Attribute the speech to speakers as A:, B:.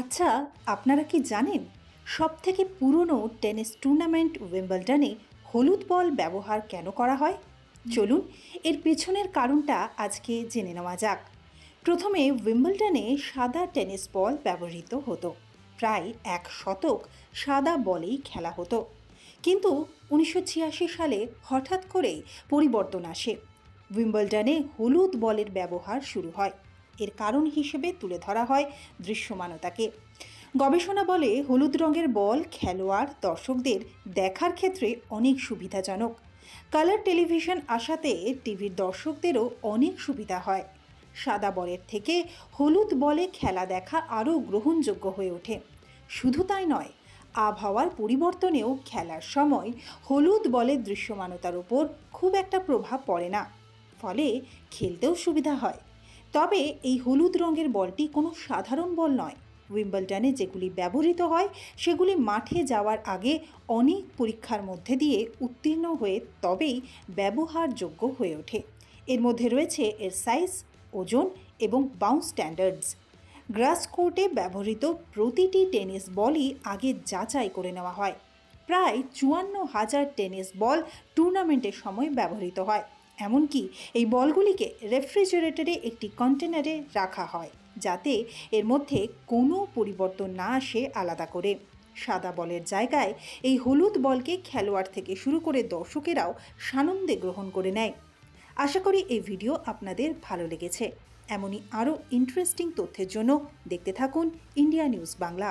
A: আচ্ছা আপনারা কি জানেন সব থেকে পুরনো টেনিস টুর্নামেন্ট উইম্বলডনে হলুদ বল ব্যবহার কেন করা হয়? চলুন, এর পেছনের কারণটা আজকে জেনে নেওয়া যাক। প্রথমে উইম্বলডনে সাদা টেনিস বল ব্যবহৃত হতো। প্রায় এক শতক সাদা বলেই খেলা হতো। কিন্তু উনিশশো ছিয়াশি সালে হঠাৎ করেই পরিবর্তন আসে। উইম্বলডনে হলুদ বলের ব্যবহার শুরু হয়। এর কারণ হিসেবে তুলে ধরা হয় দৃশ্যমানতাকে। গবেষণা বলে হলুদ রঙের বল খেলোয়াড়, দর্শকদের দেখার ক্ষেত্রে অনেক সুবিধাজনক। কালার টেলিভিশন আসাতে টিভির দর্শকদেরও অনেক সুবিধা হয়। সাদা বলের থেকে হলুদ বলে খেলা দেখা আরও গ্রহণযোগ্য হয়ে ওঠে। শুধু তাই নয়, আবহাওয়ার পরিবর্তনেও খেলার সময় হলুদ বলের দৃশ্যমানতার উপর খুব একটা প্রভাব পড়ে না। ফলে খেলতেও সুবিধা হয়। তবে এই হলুদ রঙের বলটি কোনো সাধারণ বল নয়। উইম্বলডনে যেগুলি ব্যবহৃত হয়, সেগুলি মাঠে যাওয়ার আগে অনেক পরীক্ষার মধ্যে দিয়ে উত্তীর্ণ হয়ে তবেই ব্যবহারযোগ্য হয়ে ওঠে। এর মধ্যে রয়েছে এর সাইজ, ওজন এবং বাউন্স স্ট্যান্ডার্ডস। গ্রাস কোর্টে ব্যবহৃত প্রতিটি টেনিস বলই আগে যাচাই করে নেওয়া হয়। প্রায় চুয়ান্ন হাজার টেনিস বল টুর্নামেন্টের সময় ব্যবহৃত হয়। এমনকি এই বলগুলিকে রেফ্রিজারেটরে একটি কন্টেনারে রাখা হয়, যাতে এর মধ্যে কোনো পরিবর্তন না আসে আলাদা করে। সাদা বলের জায়গায় এই হলুদ বলকে খেলোয়াড় থেকে শুরু করে দর্শকেরাও সানন্দে গ্রহণ করে নেয়। আশা করি এই ভিডিও আপনাদের ভালো লেগেছে। এমনই আরও ইন্টারেস্টিং তথ্যের জন্য দেখতে থাকুন ইন্ডিয়া নিউজ বাংলা।